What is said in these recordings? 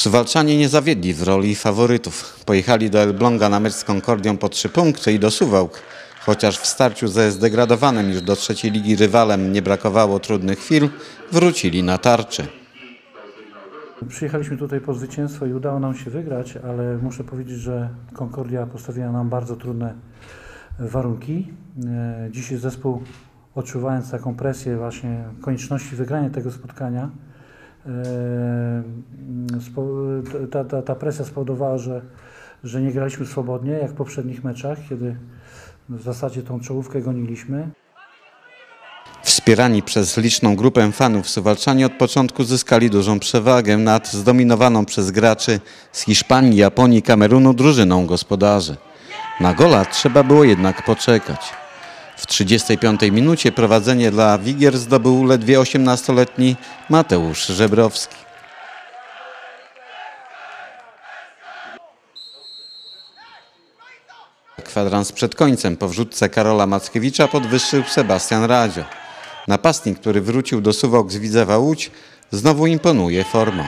Suwalczanie nie zawiedli w roli faworytów. Pojechali do Elbląga na mecz z Concordią po trzy punkty i do Suwałk. Chociaż w starciu ze zdegradowanym już do trzeciej ligi rywalem nie brakowało trudnych chwil, wrócili na tarczy. Przyjechaliśmy tutaj po zwycięstwo i udało nam się wygrać, ale muszę powiedzieć, że Concordia postawiła nam bardzo trudne warunki. E, Dzisiaj zespół, odczuwając taką presję właśnie konieczności wygrania tego spotkania, spo- ta, ta, ta presja spowodowała, że, że nie graliśmy swobodnie, jak w poprzednich meczach, kiedy w zasadzie tą czołówkę goniliśmy. Wspierani przez liczną grupę fanów, Suwalczanie od początku zyskali dużą przewagę nad zdominowaną przez graczy z Hiszpanii, Japonii, Kamerunu drużyną gospodarzy. Na gola trzeba było jednak poczekać. W 35 minucie prowadzenie dla Wigier zdobył ledwie 18-letni Mateusz Żebrowski. Kwadrans przed końcem po wrzutce Karola Mackiewicza podwyższył Sebastian Radzio. Napastnik, który wrócił do Suwok z Widzewa Łódź, znowu imponuje formą.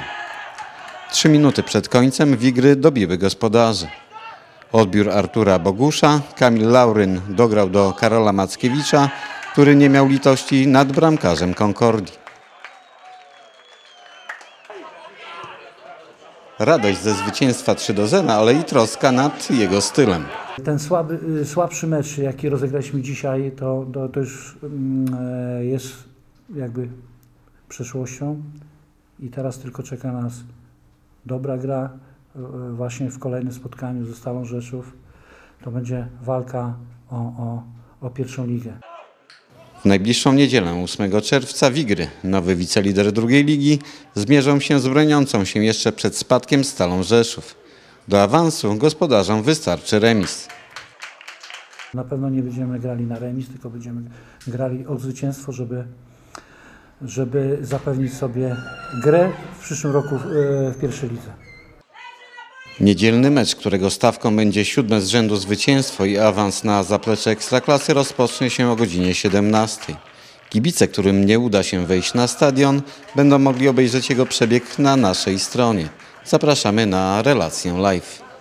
Trzy minuty przed końcem Wigry dobiły gospodarzy. Odbiór Artura Bogusza, Kamil Lauryn dograł do Karola Mackiewicza, który nie miał litości nad bramkarzem Concordii. Radość ze zwycięstwa 3 do 0, ale i troska nad jego stylem. Ten słaby, y, słabszy mecz, jaki rozegraliśmy dzisiaj, to, to, to już mm, e, jest jakby przeszłością i teraz tylko czeka nas dobra gra właśnie w kolejnym spotkaniu ze Stalą Rzeszów. To będzie walka o, o, o pierwszą ligę. W najbliższą niedzielę 8 czerwca Wigry, nowy wicelider drugiej ligi, zmierzą się z broniącą się jeszcze przed spadkiem Stalą Rzeszów. Do awansu gospodarzom wystarczy remis. Na pewno nie będziemy grali na remis, tylko będziemy grali o zwycięstwo, żeby, żeby zapewnić sobie grę w przyszłym roku w, e, w pierwszej lidze. Niedzielny mecz, którego stawką będzie siódme z rzędu zwycięstwo i awans na zaplecze Ekstraklasy rozpocznie się o godzinie 17. Kibice, którym nie uda się wejść na stadion, będą mogli obejrzeć jego przebieg na naszej stronie. Zapraszamy na relację live.